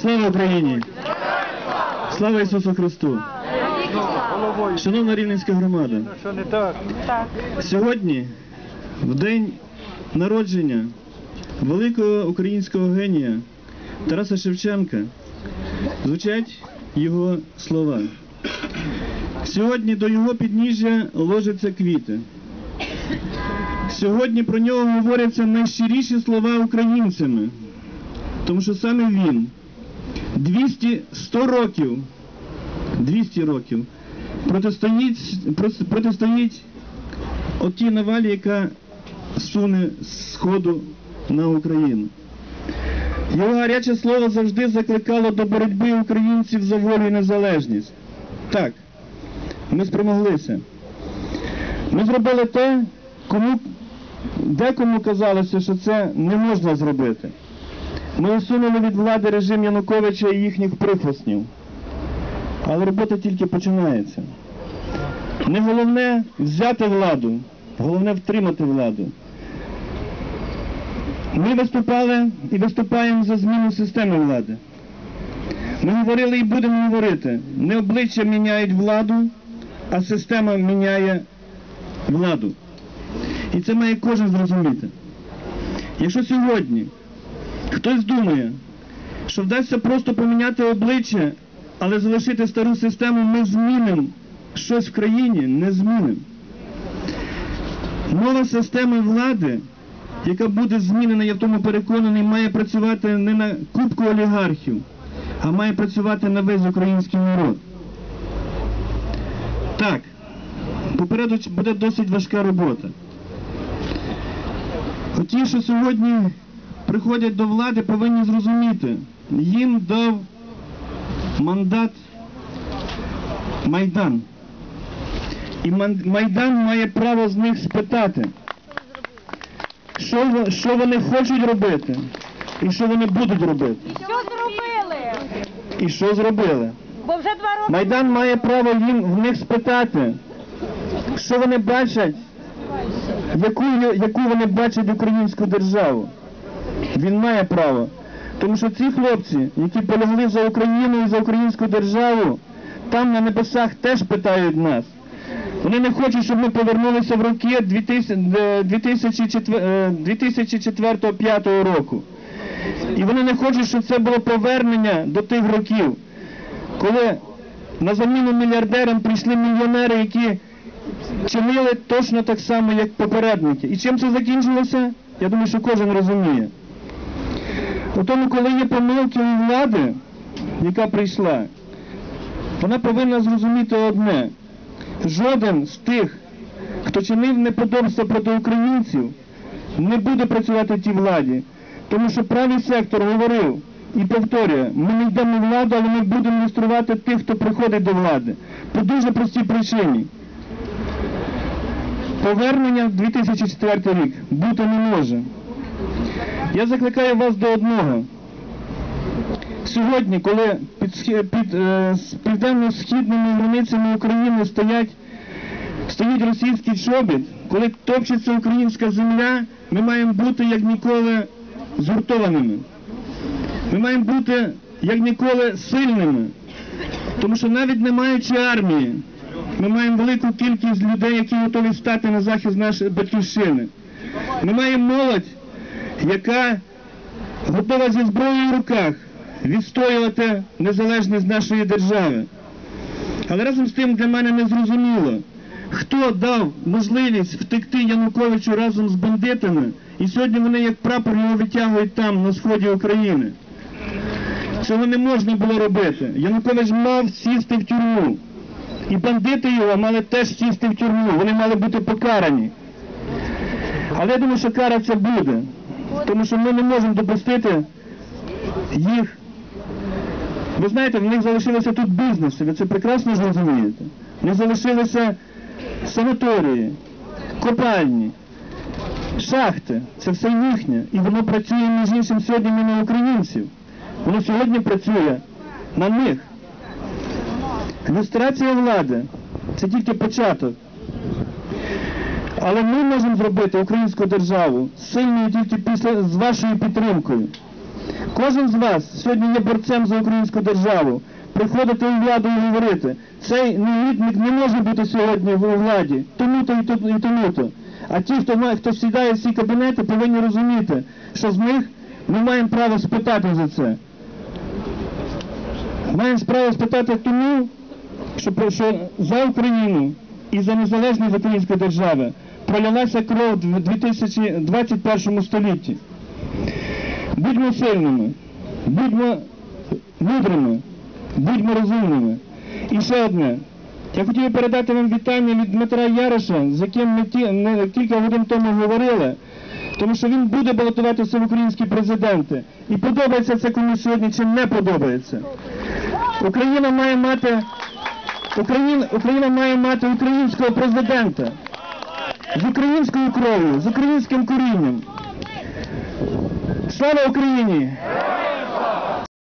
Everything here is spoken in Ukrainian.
Слава Україні! Слава Ісусу Христу! Шановна Рівненська громада, сьогодні, в день народження великого українського генія Тараса Шевченка, звучать його слова. Сьогодні до його підніжжя ложаться квіти. Сьогодні про нього говоряться найщиріші слова українцями, тому що саме він 200 100 років 200 років протистоїть, протистоїть отій навалі, яка суне з сходу на Україну. Його гаряче слово завжди закликало до боротьби українців за волю і незалежність. Так, ми спромоглися. Ми зробили те, кому декому казалося, що це не можна зробити. Ми усунули від влади режим Януковича і їхніх прихвостнів. Але робота тільки починається. Не головне взяти владу, головне втримати владу. Ми виступали і виступаємо за зміну системи влади. Ми говорили і будемо говорити. Не обличчя міняють владу, а система міняє владу. І це має кожен зрозуміти. Якщо сьогодні хтось думає, що вдасться просто поміняти обличчя, але залишити стару систему, ми змінимо щось в країні, не змінимо. Нова система влади, яка буде змінена, я в тому переконаний, має працювати не на кубку олігархів, а має працювати на весь український народ. Так, попереду буде досить важка робота. Оті, що сьогодні приходять до влади, повинні зрозуміти, їм дав мандат Майдан. І Майдан має право з них спитати, що, що вони хочуть робити і що вони будуть робити. Що зробили? І що зробили. Бо вже два роки Майдан має право їм в них спитати, що вони бачать, яку, яку вони бачать українську державу. Він має право. Тому що ці хлопці, які полягли за Україну і за українську державу, там на небесах теж питають нас. Вони не хочуть, щоб ми повернулися в роки 2004-2005 року. І вони не хочуть, щоб це було повернення до тих років, коли на заміну мільярдерам прийшли мільйонери, які чинили точно так само, як попередники. І чим це закінчилося? Я думаю, що кожен розуміє. Тому, коли є помилки у влади, яка прийшла, вона повинна зрозуміти одне. Жоден з тих, хто чинив неподобство проти українців, не буде працювати в тій владі. Тому що правий сектор говорив і повторює, ми не йдемо в владу, але ми будемо люструвати тих, хто приходить до влади. По дуже простій причині. Повернення в 2004 рік бути не може. Я закликаю вас до одного. Сьогодні, коли під, під е, південно-східними границями України стоять, стоїть російський чобіт, коли топчеться українська земля, ми маємо бути як ніколи згуртованими. Ми маємо бути як ніколи сильними. Тому що навіть не маючи армії, ми маємо велику кількість людей, які готові стати на захист нашої батьківщини. Ми маємо молодь, яка готова зі зброєю в руках відстоювати незалежність нашої держави. Але разом з тим для мене не зрозуміло, хто дав можливість втекти Януковичу разом з бандитами, і сьогодні вони як прапор його витягують там, на сході України. Цього не можна було робити. Янукович мав сісти в тюрму. І бандити його мали теж сісти в тюрму. Вони мали бути покарані. Але я думаю, що кара це буде. Тому що ми не можемо допустити їх. Ви знаєте, в них залишилися тут бізнеси, ви це прекрасно зрозумієте. В них залишилися санаторії, копальні, шахти. Це все їхнє. І воно працює між іншим сьогодні не на українців. Воно сьогодні працює на них. Люстрація влади це тільки початок. Але ми можемо зробити українську державу сильною тільки після з вашою підтримкою. Кожен з вас сьогодні є борцем за українську державу. Приходити у владу і говорити, цей негідник не може бути сьогодні у владі, тому-то і тому-то. А ті, хто має, хто сідає в ці кабінети, повинні розуміти, що з них ми маємо право спитати за це. Маємо право спитати тому, що, що за Україну і за незалежність української держави пролялася кров в 2021 столітті. Будьмо сильними, будьмо мудрими, будьмо розумними. І ще одне. Я хотів передати вам вітання від Дмитра Яроша, з яким ми ті, не, кілька годин тому говорили, тому що він буде балотуватися в українські президенти. І подобається це комусь сьогодні чи не подобається. Україна має мати Україна, Україна має мати українського президента з українською кров'ю, з українським корінням. Слава Україні!